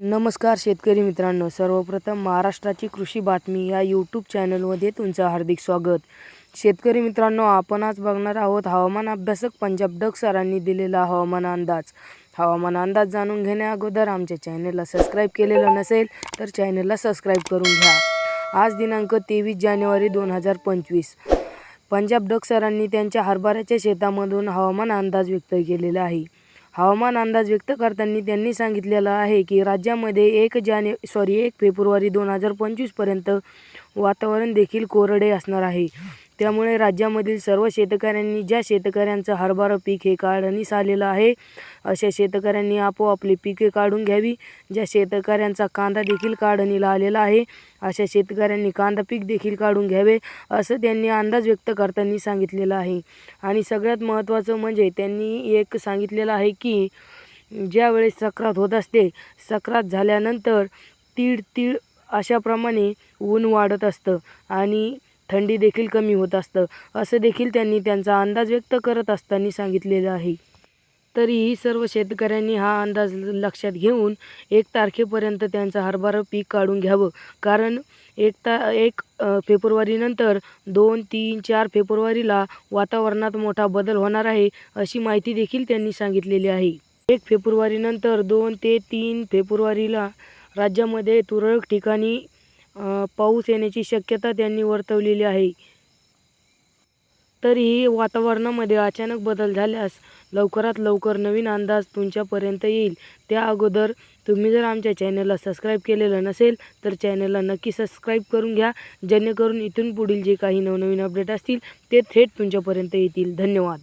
नमस्कार शेतकरी मित्रांनो सर्वप्रथम महाराष्ट्राची कृषी बातमी या यूट्यूब चॅनलमध्ये तुमचं हार्दिक स्वागत. शेतकरी मित्रांनो आपण आज बघणार आहोत हवामान अभ्यासक पंजाब डक सरांनी दिलेला हवामान अंदाज. हवामान अंदाज जाणून घेण्या अगोदर आमच्या चॅनलला सबस्क्राईब केलेलं नसेल तर चॅनलला सबस्क्राईब करून घ्या. आज दिनांक तेवीस जानेवारी दोन हजार पंचवीस. पंजाब डक सरांनी त्यांच्या हरभऱ्याच्या शेतामधून हवामान अंदाज व्यक्त केलेला आहे. हवामान अंदाज व्यक्त करताना त्यांनी सांगितलेलं आहे की राज्यामध्ये एक जाने सॉरी एक फेब्रुवारी दोन हजार पंचवीसपर्यंत वातावरण देखील कोरडे असणार आहे. त्यामुळे राज्यामधील सर्व शेतकऱ्यांनी ज्या शेतकऱ्यांचं हरभरा पीक हे काढणीस आलेलं आहे अशा शेतकऱ्यांनी आपोआपली पिके काढून घ्यावी. ज्या शेतकऱ्यांचा कांदा देखील काढणीला आलेला आहे अशा शेतकऱ्यांनी कांदा पीक देखील काढून घ्यावे असं त्यांनी अंदाज व्यक्त करताना सांगितलेलं आहे. आणि सगळ्यात महत्त्वाचं म्हणजे त्यांनी एक सांगितलेलं आहे की ज्यावेळेस सक्रात होत असते सक्रात झाल्यानंतर तीळ तीळ अशाप्रमाणे ऊन वाढत असतं आणि थंडी देखील कमी होत असतं. असं देखील त्यांनी त्यांचा अंदाज व्यक्त करत असताना सांगितलेलं आहे. तरीही सर्व शेतकऱ्यांनी हा अंदाज लक्षात घेऊन एक तारखेपर्यंत त्यांचं हरभरा पीक काढून घ्यावं. कारण एक ता एक फेब्रुवारीनंतर दोन तीन चार फेब्रुवारीला वातावरणात मोठा बदल होणार आहे अशी माहिती देखील त्यांनी सांगितलेली आहे. एक फेब्रुवारीनंतर दोन ते तीन फेब्रुवारीला राज्यामध्ये तुरळक ठिकाणी पाऊस येण्याची शक्यता त्यांनी वर्तवलेली आहे. तरीही वातावरणामध्ये अचानक बदल झाल्यास लवकरात लवकर नवीन अंदाज तुमच्यापर्यंत येईल. त्या अगोदर तुम्ही जर आमच्या चॅनलला सबस्क्राईब केलेलं नसेल तर चॅनलला नक्की सबस्क्राईब करून घ्या. जेणेकरून इथून पुढील जे काही नवनवीन अपडेट असतील ते थेट तुमच्यापर्यंत येतील. धन्यवाद.